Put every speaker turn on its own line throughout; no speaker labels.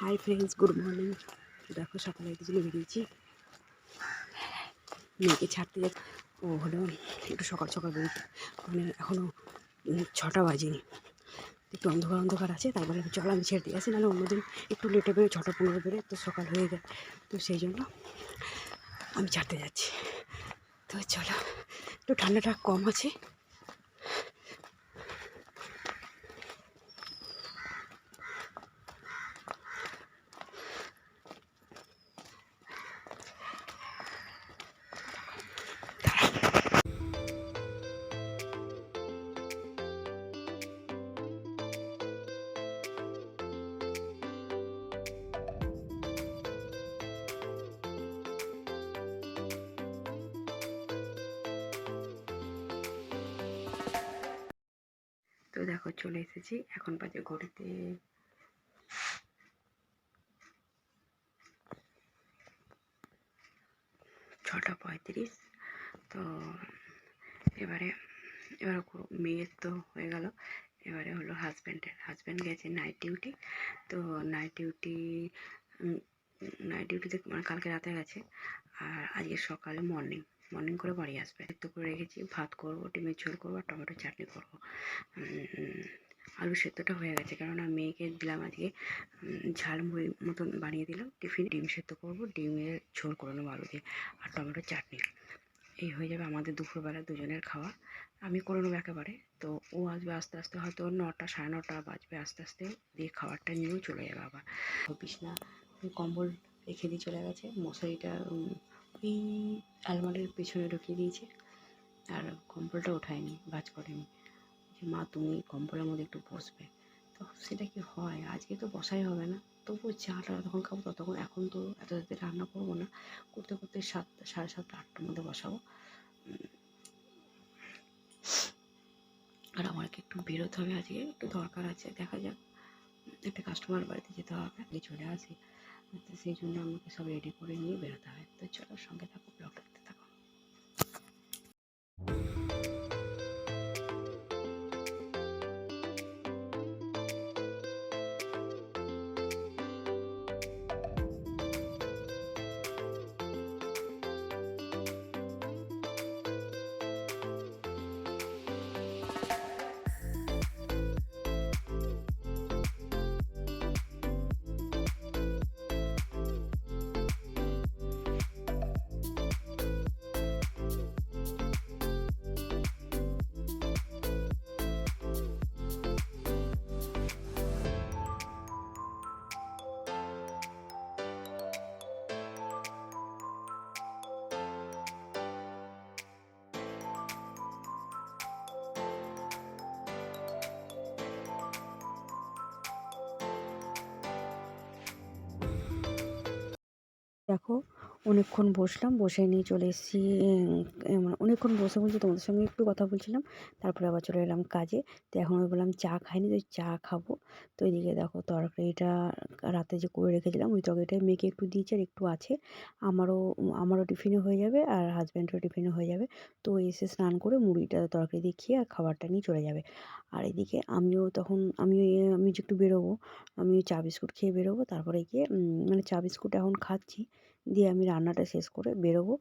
Hi friends good morning দেখো, সকালে একটু জন্য বেরিয়েছি মেয়েকে ছাড়তে ও হলো একটু সকাল সকাল বেরিয়েছি মানে এখনও ছটা বাজেনি। একটু অন্ধকার অন্ধকার আছে তারপরে চল আমি ছেড়ে দিয়ে আসি নাহলে অন্যদিন একটু লেটে বেরোয় ছটা পনেরো বেরোয় তো সকাল হয়ে যায় তো সেই জন্য আমি ছাড়তে যাচ্ছি। তো চলো, একটু ঠান্ডাটা কম আছে। তো দেখো চলে এসেছি, এখন বাজে ঘড়িতে। ছটা পঁয়ত্রিশ, তো এবারে, এবার মেয়ের তো হয়ে গেল। এবারে হলো হাজব্যান্ডের হাজব্যান্ড গেছে নাইট ডিউটি তো নাইট ডিউটি নাইট ডিউটিতে মানে কালকে রাতে গেছে। আর আজকে সকালে মর্নিং মর্নিং করে বাড়ি আসবে। তো করে রেখেছি ভাত করব ডিমের ঝোল করব আর টমেটো চাটনি করব। আলু সেদ্ধটা হয়ে গেছে কেননা মেয়েকে দিলাম আজকে উম, ঝাল মুড়ি মতন বানিয়ে দিলাম টিফিন ডিম সেদ্ধ করব ডিমের ঝোল করে নেব আলু দিয়ে আর টমেটো চাটনি। এই হয়ে যাবে আমাদের দুপুরবেলা দুজনের খাওয়া। আমি করে নেব একেবারে। তো ও আসবে আস্তে আস্তে হয়তো নটা সাড়ে নটা বাজবে আস্তে আস্তে। দিয়ে খাবারটা নিয়েও চলে যাবে আবার। বিছনা কম্বল রেখে দিয়ে চলে গেছে। মশারিটা ওই আলমারির পেছনে ঢুকিয়ে দিয়েছে। আর কম্বলটা ওঠায়নি ভাজ করেনি যে মা, তুমি কম্বলের মধ্যে একটু বসবে। তো সেটা কি হয়? আজকে তো বসাই হবে না। তবুও চাটা যতক্ষণ খাব ততক্ষণ এখন তো এত রাতে রান্না করব না। করতে করতে সাতটা সাড়ে সাতটা, আটটার মধ্যে বসাবো। আর আমাকে একটু বেরোতে হবে আজকে। একটু দরকার আছে। দেখা যাক। একটা কাস্টমার বাড়িতে যেতে হবে। চলে আসি। তো সেই জন্য আমাকে সব রেডি করে নিয়ে বেরোতে হয় তো চলো সঙ্গে থাকো ব্লগ দেখতে থাকো। দেখো অনেকক্ষণ বসলাম, বসে নিয়ে চলে এসেছি মানে অনেকক্ষণ বসে বলছি তোমাদের সঙ্গে একটু কথা বলছিলাম, তারপরে আবার চলে এলাম কাজে। তো এখন আমি বললাম চা খাইনি, তো চা খাব। তো এদিকে দেখো তরকারিটা রাতে যে করে রেখেছিলাম, ওই তরকারিটা মেয়েকে একটু দিয়েছি আর একটু আছে। আমারও আমারও টিফিনে হয়ে যাবে আর হাজব্যান্ডেরও টিফিনে হয়ে যাবে। তো এসে স্নান করে মুড়িটা, তরকারি দিয়ে খেয়ে আর খাবারটা নিয়ে চলে যাবে। আর এদিকে আমিও তখন, আমিও আমি যে একটু বেরোবো আমি চা বিস্কুট খেয়ে বেরোবো, তারপরে গিয়ে মানে চা বিস্কুট এখন খাচ্ছি। দিয়ে আমি রান্নাটা শেষ করে বেরোবো।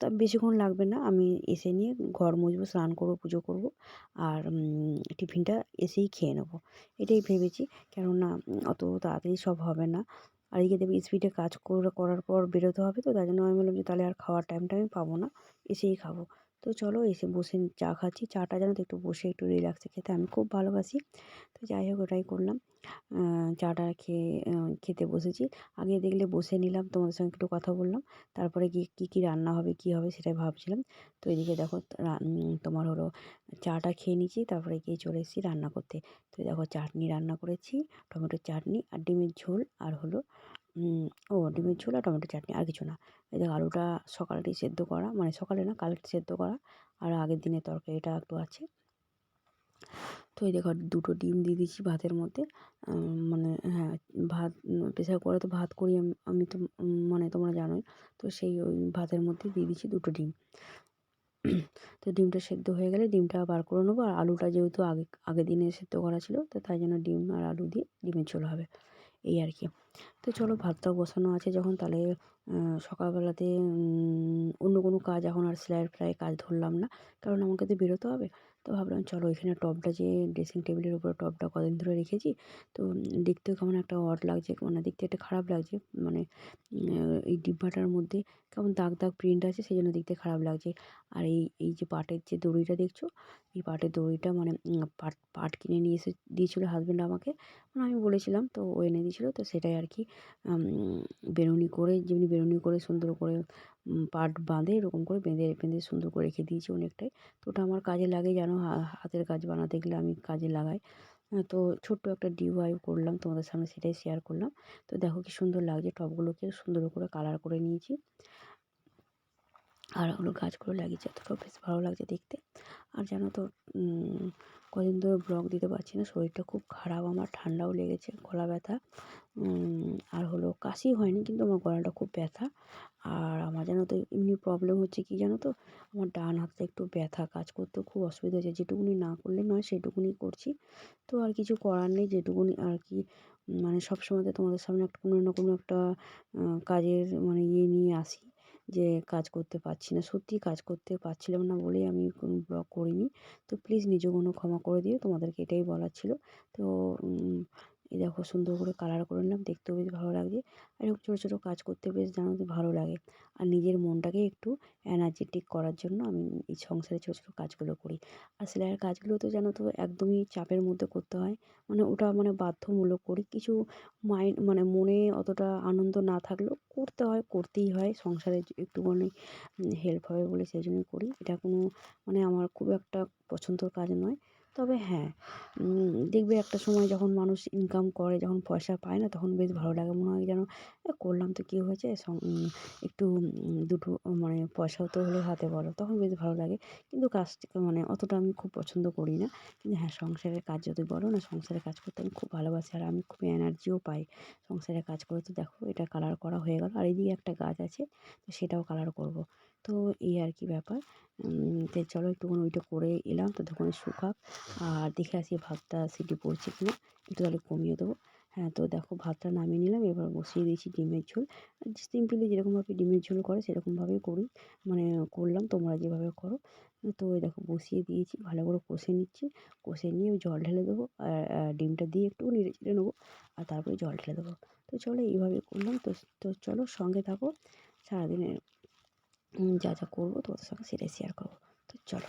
তা বেশিক্ষণ লাগবে না। আমি এসে নিয়ে ঘর মুছবো, স্নান করব, পুজো করব আর টিফিনটা এসেই খেয়ে নেব। এটাই ভেবেছি। কেননা অত তাড়াতাড়ি সব হবে না। আর এদিকে দেখবি স্পিডে কাজ করে, করার পর বেরোতে হবে তো, তাই জন্য আমি বললাম যে, তাহলে আর খাওয়ার টাইমটা আমি পাবো না। এসেই খাব। তো চলো এসে বসে চা খাচ্ছি। চাটা যেন তো একটু বসে একটু রিল্যাক্সে খেতে। আমি খুব ভালোবাসি। তো যাই হোক ওটাই করলাম। চাটা খেয়ে খেতে বসেছি। আগে দেখলে বসে নিলাম, তোমাদের সঙ্গে একটু কথা বললাম। তারপরে গিয়ে কী কী রান্না হবে, কী হবে সেটাই ভাবছিলাম। তো এদিকে দেখো তোমার হলো চাটা খেয়ে নিয়েছি, তারপরে গিয়ে চলে এসেছি রান্না করতে। তো দেখো চাটনি রান্না করেছি, টমেটোর চাটনি আর ডিমের ঝোল আর হলো ও ডিমের ঝোল আর টমেটো চাটনি আর কিছু না। এই দেখো আলুটা সকালেই সেদ্ধ করা মানে সকালে না, কালকে সেদ্ধ করা আর আগের দিনের তরকারিটা একটু আছে। তো এই দেখো দুটো ডিম দিয়ে দিয়েছি ভাতের মধ্যে। মানে হ্যাঁ ভাত প্রেশার করে তো ভাত করি আম- তো মানে তোমরা জানোই। তো সেই ওই ভাতের মধ্যে দিয়ে দিচ্ছি দুটো ডিম। তো ডিমটা সেদ্ধ হয়ে গেলে ডিমটা বার করে নেব আর আলুটা যেহেতু আগে, আগের দিনে সেদ্ধ করা ছিল, তো তাই জন্য ডিম আর আলু দিয়ে ডিমের ঝোল হবে। এই আর কি। তো চলো ভাতটাও বসানো আছে যখন তাহলে সকালবেলাতে অন্য কোনো কাজ এখন আর সেলাই ফেলাই কাজ ধরলাম না। কারণ আমাকে তো বেরোতে হবে। তো ভাবলাম, চলো এখানে টবটা যে ড্রেসিং টেবিলের উপরে টবটা কদিন ধরে রেখেছি। তো দেখতেও কেমন একটা অড লাগছে মানে দেখতে একটা খারাপ লাগছে মানে এই ডিব্বাটার মধ্যে কেমন দাগ দাগ প্রিন্ট আছে, সেই জন্য দেখতে খারাপ লাগছে। আর এই এই যে পাটের যে দড়িটা দেখছ, এই পাটের দড়িটা মানে পাট পাট কিনে নিয়ে এসে দিয়েছিলো হাজব্যান্ড আমাকে। মানে আমি বলেছিলাম, তো ও এনে দিয়েছিলো, তো সেটাই আর কি বেনুনি করে, যেমনি বেনুনি করে, সুন্দর করে পাট বাঁধে, এরকম করে বেঁধে বেঁধে সুন্দর করে রেখে দিয়েছি অনেকটাই। তো ওটা আমার কাজে লাগে জানো হাতের কাজ বানাতে গেলে আমি কাজে লাগাই। তো ছোট্ট একটা ডিওয়াই করলাম, তোমাদের সামনে সেটাই শেয়ার করলাম। তো দেখো কি সুন্দর লাগছে, টবগুলোকে সুন্দর করে কালার করে নিয়েছি। আর ওগুলো গাছগুলো লাগিয়েছি, এতটাও বেশ ভালো লাগছে দেখতে। আর জানো তো কদিন ধরে ব্লগ দিতে পারছি না, শরীরটা খুব খারাপ, আমার ঠান্ডাও লেগেছে, গলা ব্যথা। আর হলো কাশি হয়নি, কিন্তু আমার গলাটা খুব ব্যথা। আর আমার জানো তো, এমনি প্রবলেম হচ্ছে কি জানো তো, আমার ডান হাতটা একটু ব্যথা কাজ করতেও খুব অসুবিধা হচ্ছে, যেটুকুনি না করলে নয়, সেটুকুনি করছি। তো আর কিছু করার নেই, যেটুকুনি আর কি মানে সবসময় তো তোমাদের সামনে একটা কোনো না কোনো একটা কাজের মানে ইয়ে নিয়ে আসি। যে কাজ করতে পারছি না সত্যি কাজ করতে পারছিলাম না বলেই আমি কোনো ব্লগ করিনি। তো প্লিজ নিজে কোনো ক্ষমা করে দিও, তোমাদেরকে এটাই বলার ছিল। তো এই দেখো সুন্দর করে কালার করে নিলাম, দেখতেও বেশ ভালো লাগছে। আর এরকম ছোটো ছোটো কাজ করতে বেশ জানো তো ভালো লাগে। আর নিজের মনটাকে একটু এনার্জেটিক করার জন্য আমি এই সংসারে ছোটো ছোটো কাজগুলো করি। আর সেলাইয়ের কাজগুলো তো জানো তো একদমই চাপের মধ্যে করতে হয়। মানে ওটা মানে বাধ্যমূলক করি। কিছু মাইন্ড মানে মনে অতটা আনন্দ না থাকলেও করতে হয়, করতেই হয়। সংসারে একটুখানি হেল্প হবে বলে সেই জন্যই করি। এটা কোনো মানে আমার খুব একটা পছন্দর কাজ নয়। তবে হ্যাঁ দেখবে একটা সময় যখন মানুষ ইনকাম করে, যখন পয়সা পায় না, তখন বেশ ভালো লাগে। মনে হয় যেন করলাম তো কী হয়েছে? একটু দুটো মানে পয়সাও তো হলো হাতে বলো তখন বেশ ভালো লাগে। কিন্তু কাজটা মানে অতটা আমি খুব পছন্দ করি না। কিন্তু হ্যাঁ সংসারের কাজ যদি বলো না, সংসারের কাজ করতে আমি খুব ভালোবাসি। আর আমি খুব এনার্জিও পাই। সংসারের কাজ করে তো দেখো, এটা কালার করা হয়ে গেল। আর এদিকে একটা গাছ আছে, তো সেটাও কালার করব। তো এই আর কি ব্যাপার। তো চলো, একটুখানি ওইটা করে এলাম। ততক্ষণে শুকাক। আর দেখে আসি ভাতটা সিটি পড়ছে কিনা, একটু তাহলে কমিয়ে দেবো। হ্যাঁ তো দেখো ভাতটা নামিয়ে নিলাম, এবার বসিয়ে দিয়েছি ডিমের ঝোল। সিম্পলি যেরকমভাবে ডিমের ঝোল করে সেরকমভাবেই করি মানে করলাম, তোমরা যেভাবে করো। তো ওই দেখো বসিয়ে দিয়েছি, ভালো করে কষে নিচ্ছি। কষে নিয়ে জল ঢেলে দেবো, আর ডিমটা দিয়ে একটু নেড়ে চেড়ে নেব, আর তারপরে জল ঢেলে দেবো। তো চলো এইভাবে করলাম, তো তো চলো সঙ্গে থাকো, সারাদিনের যা যা করব তোমাদের সঙ্গে সেটাই শেয়ার করব। তো চলো।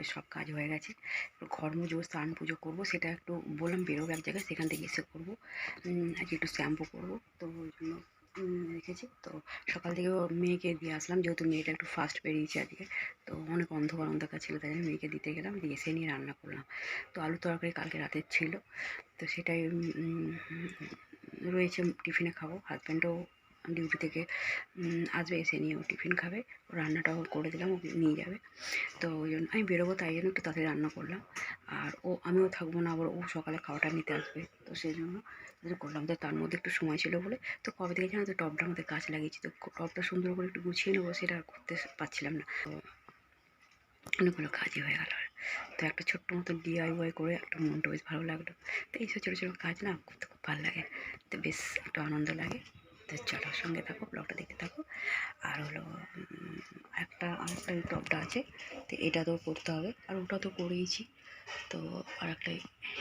মোটামুটি সব কাজ হয়ে গেছে। ঘর মুজবো স্নান পুজো করব, সেটা একটু বললাম, বেরোবো এক জায়গায়, সেখান থেকে এসে করব। আজকে একটু শ্যাম্পু করব, তো ওই জন্য রেখেছি। তো সকাল থেকে মেয়েকে দিয়ে আসলাম, যেহেতু মেয়েটা একটু ফাস্ট বেরিয়েছে আজকে, তো অনেক অন্ধকার অন্ধকার ছিল, তাই মেয়েকে দিতে গেলাম, দিয়ে এসে নিয়ে রান্না করলাম। তো আলু তরকারি কালকে রাতের ছিল, তো সেটাই রয়েছে, টিফিনে খাব। হাজব্যান্ডও ডিউটি থেকে আসবে, এসে নিয়ে ও টিফিন খাবে। ও রান্নাটাও করে দিলাম, ও নিয়ে যাবে। তো ওই জন্য আমি বেরোবো তাই জন্য একটু তাড়াতাড়ি রান্না করলাম। আর ও, আমিও থাকব না, আবার ও সকালে খাওয়াটা নিতে আসবে। তো সেই জন্য করলাম। তো তার মধ্যে একটু সময় ছিল বলে, তো কবে থেকে জানো তো টবটা আমাদের গাছ লাগিয়েছি। তো টবটা সুন্দর করে একটু গুছিয়ে নেব, সেটা আর করতে পারছিলাম না। তো অনেকগুলো কাজই হয়ে গেল। তো একটা ছোট্ট মতো ডিআইওয়াই করে একটা মনটা বেশ ভালো লাগল। তো এইসব ছোটো ছোটো কাজ না, করতে খুব ভালো লাগে। তো বেশ একটু আনন্দ লাগে। তো চলো সঙ্গে থাকো ব্লগটা দেখতে থাকো। আর হলো একটা, আরেকটা টপটা আছে, তো এটা তো করতে হবে। আর ওটা তো করেইছি। তো আর একটা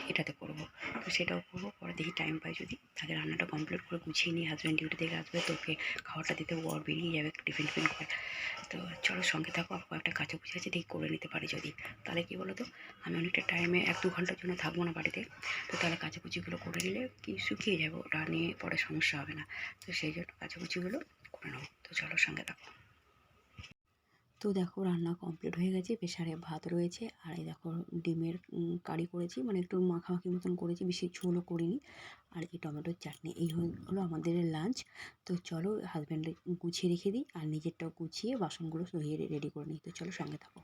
এটাতে করব। তো সেটাও করব, পরে দেখি টাইম পাই যদি। তাকে রান্নাটা কমপ্লিট করে গুছিয়ে নিয়ে হাজব্যান্ড ডিউটি থেকে আসবে তোকে খাওয়াটা দিতে ও বেরিয়ে যাবে টিফিন টিফিন করে। তো চলো সঙ্গে থাকো, আর কয়েকটা কাচাকুচি আছে, দেখি করে নিতে পারি যদি। তাহলে কী বলো তো আমি অনেকটা টাইমে এক দু ঘণ্টার জন্য থাকব না বাড়িতে। তো তাহলে কাচাকুচিগুলো করে নিলে কি শুকিয়ে যাবে, ওটা নিয়ে পরে সমস্যা হবে না। তো সেই জন্য কাচাকুচিগুলো করে নেব। তো চলো সঙ্গে থাকো। তো দেখো রান্না কমপ্লিট হয়ে গেছে প্রেশারে ভাত রয়েছে, আর এই দেখো ডিমের কারি করেছি মানে একটু মাখামাখি মতন করেছি, বেশি ঝোলও করিনি। আর এই টমেটোর চাটনি, এই হলো আমাদের লাঞ্চ তো চলো হাজব্যান্ডে গুছিয়ে রেখে দিই, আর নিজেরটাও গুছিয়ে বাসনগুলো ধুয়ে রেডি করে নিই। তো চলো সঙ্গে থাকো।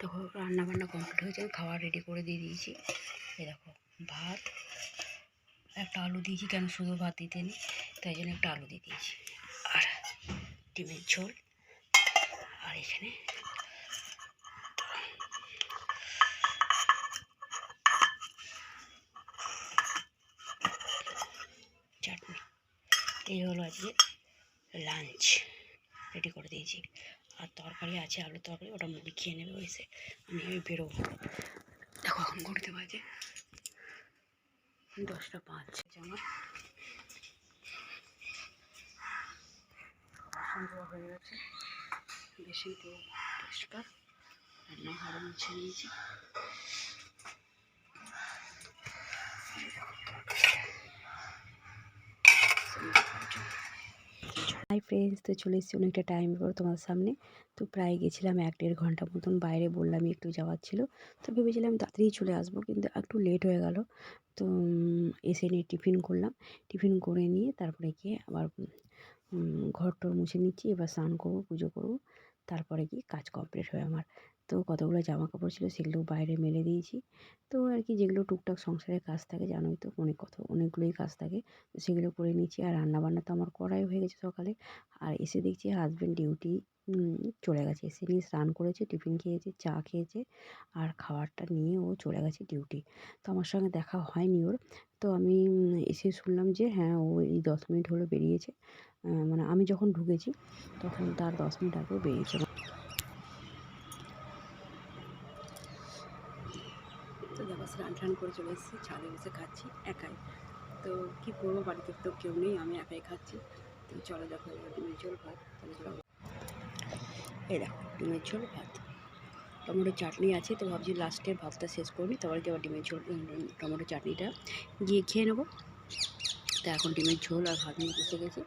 দেখো রান্না বান্না কমপ্লিট হয়েছে খাবার রেডি করে দিয়ে দিয়েছি। এই দেখো ভাত, একটা আলু দিয়েছি, কেন শুধু ভাত দিতে নি তাই জন্য একটা আলু দিয়ে দিয়েছি। আর ডিমের ঝোল। এখানে। চাটনি। এই হলো আজকে লাঞ্চ রেডি করে দিয়েছি। আর তরকারি আছে আলু তরকারি, ওটা মুড়ি খেয়ে নেবে ওইসে আমি আমি বেরোবো। দেখো এখন ঘুরতে বাজে দশটা পাঁচ। আমার হয়ে গেছে। বেশি তো পরিষ্কার। মুছে নিয়েছি। হাই ফ্রেন্ডস তো চলে এসেছি অনেকটা টাইম পর তোমার সামনে। তো প্রায় গেছিলাম এক দেড় ঘণ্টা মতন বাইরে বললাম একটু যাওয়ার ছিল। তো ভেবেছিলাম তাড়াতাড়ি চলে আসব, কিন্তু একটু লেট হয়ে গেল। তো এসে নিয়ে টিফিন করলাম। টিফিন করে নিয়ে তারপরে গিয়ে আবার ঘর টর মুছে নিচ্ছি। এবার স্নান করব, পুজো করব। তারপরে গিয়ে কাজ কমপ্লিট হয় আমার তো কতগুলো জামা কাপড় ছিল সেগুলো বাইরে মেলে দিয়েছি। তো আর কি যেগুলো টুকটাক সংসারের কাজ থাকে জানোই তো, অনেক কত, অনেকগুলোই কাজ থাকে। তো সেগুলো করে নিয়েছি আর রান্নাবান্না তো আমার করাই হয়ে গেছে সকালে। আর এসে দেখছি হাজব্যান্ড ডিউটি চলে গেছে। এসে নিয়ে স্নান করেছে, টিফিন খেয়েছে, চা খেয়েছে আর খাবারটা নিয়ে ও চলে গেছে ডিউটি তো আমার সঙ্গে দেখা হয়নি ওর। তো আমি এসে শুনলাম যে হ্যাঁ ও এই দশ মিনিট হলো বেরিয়েছে। মানে আমি যখন ঢুকেছি তখন তার দশ মিনিট আগেও বেরিয়েছে তো টান করে চলে এসেছি ছাদে বসে খাচ্ছি, একাই। তো কী করব, বাড়িতে তো কেউ নেই, আমি একাই খাচ্ছি। তো চলো দেখো ডিমের ঝোল ভাত এই দেখো, ডিমের ঝোল, ভাত। টমেটো চাটনি আছে, তো ভাবছি লাস্টে ভাতটা শেষ করবি তারপরে আবার ডিমের ঝোল টমেটো চাটনিটা গিয়ে খেয়ে নেব। তো এখন ডিমের ঝোল আর ভাত নিয়ে বসে গেছি।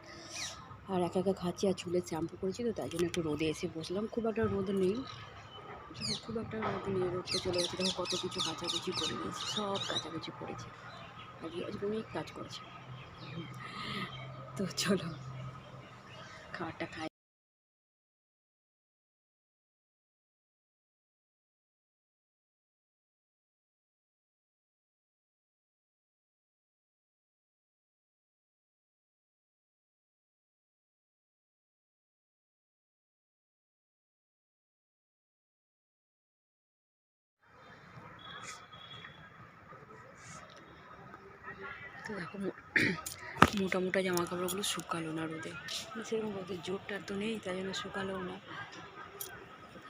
আর একা একা খাচ্ছি, আর চুলে শ্যাম্পু করেছি, তো তাই জন্য একটু রোদে এসে বসলাম। খুব একটা রোদ নেই। খুব একটা রোদ নিয়ে রোদটা চলে গেছে, তখন কত কিছু কাছাকুচি করে দিয়েছি সব কাছাকুচি করেছি। আজকে আজকে অনেক কাজ করেছে। তো চলো, খাবারটা খাই। তো দেখো মোটা মোটা জামা কাপড়গুলো শুকালো না রোদে। মানে সেরকম রোদের জোরটা তো নেই, তাই জন্য শুকালো না।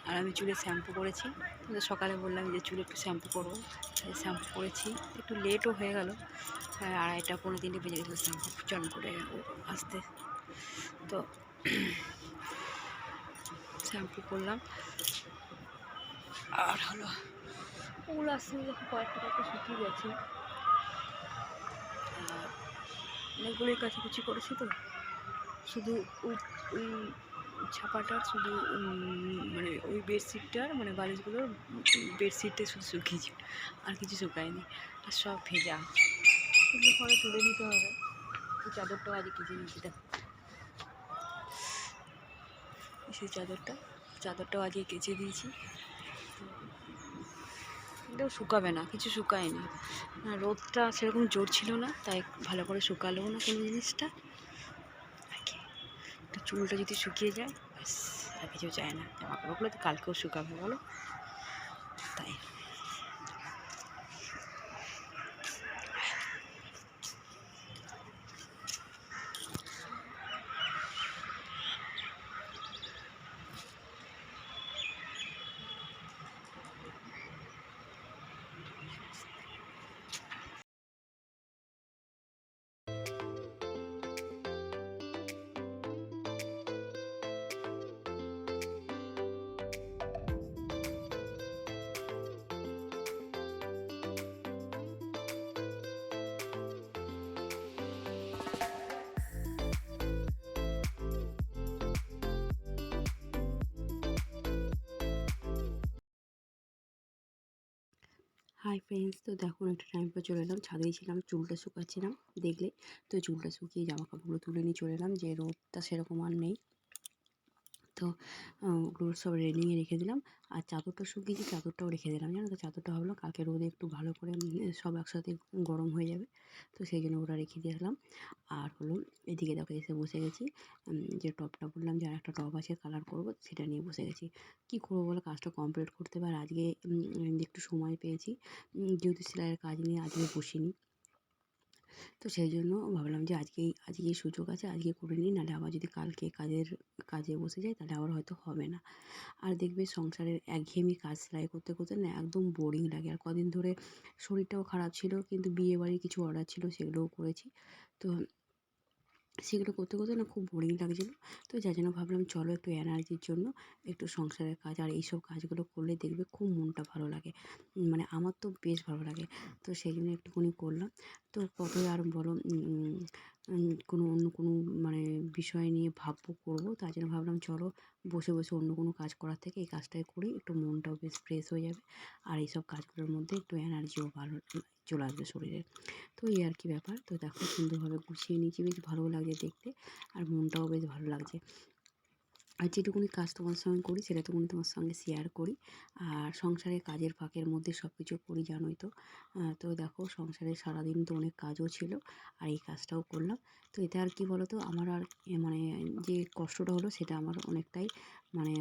আর আমি চুলে শ্যাম্পু করেছি। সকালে বললাম যে চুলে একটু শ্যাম্পু করব তাই শ্যাম্পু করেছি। একটু লেটও হয়ে গেল। আড়াইটা পনেরো তিনটে বেজে গেছিল শ্যাম্পু চান করে আসতে। তো শ্যাম্পু করলাম। আর হলো, ওগুলো আসতে কয়েকটা কয়েকটা শুকিয়ে গেছে। অনেকগুলোই কাছাকাছি করেছি তো। শুধু ওই ওই ছাপাটার, শুধু মানে ওই বেডশিটটার মানে বালিশগুলোর বেডশিটটা শুধু শুকিয়েছি, আর কিছু শুকায়নি, আর সব ভেজা। এগুলো পরে তুলে নিতে হবে। এই চাদরটাও আজকে কেচে নিয়েছি সেই চাদরটা, চাদরটাও আজকে কেচে দিয়েছি। এটাও শুকাবে না, কিছু শুকায়নি। রোদটা সেরকম জোর ছিল না, তাই ভালো করে শুকালেও না কোনো জিনিসটা। চুলটা যদি শুকিয়ে যায়, ব্যাস, আর কিছু যায় না। জামা কাপড়গুলো তো কালকেও শুকাবে, বলো। তাই। হাই ফ্রেন্ডস তো দেখো একটা টাইম পর চলে এলাম। ছাদেই ছিলাম চুলটা শুকাচ্ছিলাম, দেখলে। তো চুলটা শুকিয়ে জামা কাপড়গুলো তুলে নিয়ে চলে এলাম যে রোদটা সেরকম আর নেই। তো ওগুলো সব রেলিংয়ে রেখে দিলাম। আর চাদরটা শুকিয়েছি চাদরটাও রেখে দিলাম, জানো তো? চাদরটা ভাবলাম কালকে রোদে একটু ভালো করে সব একসাথে গরম হয়ে যাবে। তো সেই জন্য ওটা রেখে দিলাম আর হলো, এদিকে দেখো এসে বসে গেছি। যে টপটা বললাম যে আর একটা টপ আছে কালার করব, সেটা নিয়ে বসে গেছি। কী করব বলে? কাজটা কমপ্লিট করতে পারে আজকে একটু সময় পেয়েছি। যেহেতু সেলাইয়ের কাজ নিয়ে আজকে বসিনি। তো সেই জন্য ভাবলাম যে আজকেই আজকে সুযোগ আছে, আজকে করে নিই, নাহলে আবার যদি কালকে কাজের, কাজে বসে যাই, তাহলে আবার হয়তো হবে না। আর দেখবে সংসারের একঘেয়েমি কাজ সেলাই করতে করতে না একদম বোরিং লাগে। আর কদিন ধরে শরীরটাও খারাপ ছিল, কিন্তু বিয়েবাড়ির কিছু অর্ডার ছিল, সেগুলোও করেছি। তো সেগুলো করতে করতে না খুব বোরিং লাগছিল। তো যার জন্য ভাবলাম চলো একটু এনার্জির জন্য একটু সংসারের কাজ আর এইসব কাজগুলো করলে দেখবে খুব মনটা ভালো লাগে। মানে আমার তো বেশ ভালো লাগে। তো সেই জন্য একটুখানি করলাম। তো কতই আর বলো কোনো অন্য কোনো মানে বিষয় নিয়ে ভাববো করব। তার জন্য ভাবলাম চলো বসে বসে অন্য কোনো কাজ করার থেকে এই কাজটাই করি। একটু মনটাও বেশ ফ্রেশ হয়ে যাবে। আর এইসব কাজগুলোর মধ্যে একটু এনার্জিও ভালো চলে আসবে শরীরে। তো এই আর কি ব্যাপার। তো দেখো সুন্দরভাবে গুছিয়ে নিয়েছি। বেশ ভালো লাগছে দেখতে আর মনটাও বেশ ভালো লাগছে। আর যেটুকুনি কাজ তোমার সঙ্গে করি, সেটাটুকুনি তোমার সঙ্গে শেয়ার করি। আর সংসারে কাজের ফাঁকের মধ্যে সব কিছু করি, জানোই তো। তো দেখো সংসারে সারাদিন তো অনেক কাজও ছিল আর এই কাজটাও করলাম। তো এতে আর কি বলো তো আমার আর মানে যে কষ্টটা হলো, সেটা আমার অনেকটাই মানে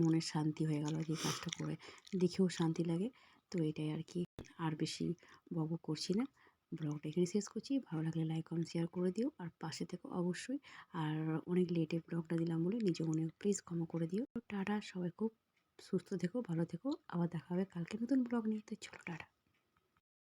মনের শান্তি হয়ে গেল যে কাজটা করে। দেখেও শান্তি লাগে। তো এটাই আর কি। আর বেশি বক করছি না। ব্লগটা এখানে শেষ করছি। ভালো লাগলে লাইক কমেন্ট শেয়ার করে দিও। আর পাশে থেকে অবশ্যই। আর অনেক লেটে ব্লগটা দিলাম বলে নিজে মনে প্লিজ ক্ষমা করে দিও। টাটা, সবাই খুব সুস্থ থেকো, ভালো থেকো। আবার দেখা হবে কালকে নতুন ব্লগ নিয়ে। তো চলো, টাটা।